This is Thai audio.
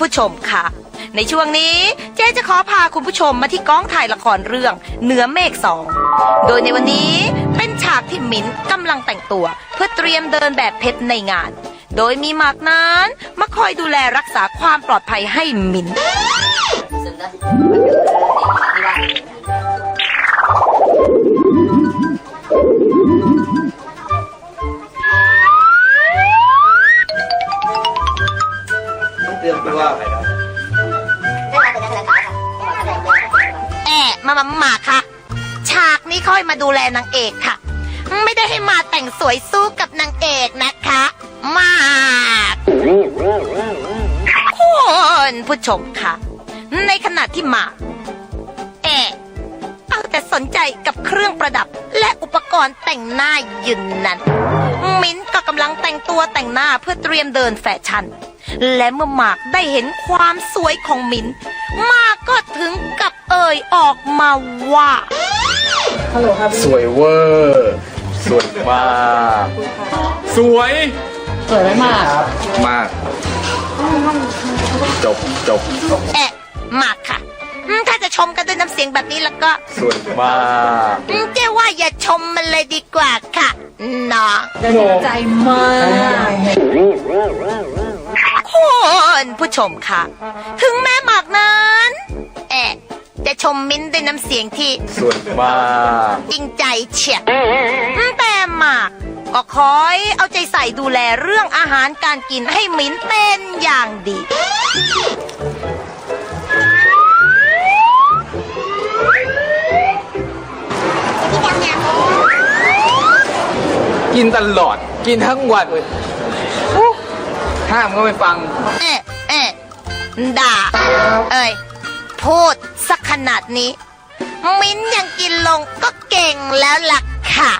ผู้ชมค่ะ ในช่วงนี้เจ๊จะขอพาคุณผู้ชมมาที่กองถ่ายละครเรื่องเหนือเมฆสอง โดยในวันนี้เป็นฉากที่มิ้นกำลังแต่งตัว เพื่อเตรียมเดินแบบเพชรในงาน โดยมีหมากนั้นมาคอยดูแลรักษาความปลอดภัยให้มิ้น ต้องเตรียมตัวแอะมามามาค่ะ ฉากนี้ค่อยมาดูแลนางเอกค่ะ ไม่ได้ให้มาแต่งสวยสู้กับนางเอกนะคะ มากคุณผู้ชมค่ะ ในขณะที่หมาแอะเอาแต่สนใจกับเครื่องประดับและอุปกรณ์แต่งหน้ายืนนั้น มิ้นก็กำลังแต่งตัวแต่งหน้าเพื่อเตรียมเดินแฟชั่น และเมื่อหมากได้เห็นความสวยของมิ้นท์หมากก็ถึงกับเอ่ยออกมาว่าสวยเวอร์สวยมาก สวยสวยไม่มากมาก จบจบแอะหมากค่ะอืมถ้าจะชมกันด้วยน้ำเสียงแบบนี้แล้วก็สวยมาก อืมเจ๊ว่าอย่าชมมันเลยดีกว่าค่ะเนาะใจมากคุณผู้ ชมค่ะ ถึงแม้หมากนั้นแอะจะชมมิ้นท์ด้วยน้ำเสียงที่สวยมากจริงใจเฉียดแต่หมากก็คอยเอาใจใส่ดูแลเรื่องอาหารการกินให้มิ้นเป็นอย่างดี กินตลอด กินทั้งวันอู้ห้ามก็ไม่ฟัง เอ๊ะ เอ๊ะด่า เอ้ย พูดสักขนาดนี้ มิ้นยังกินลงก็เก่งแล้วล่ะค่ะ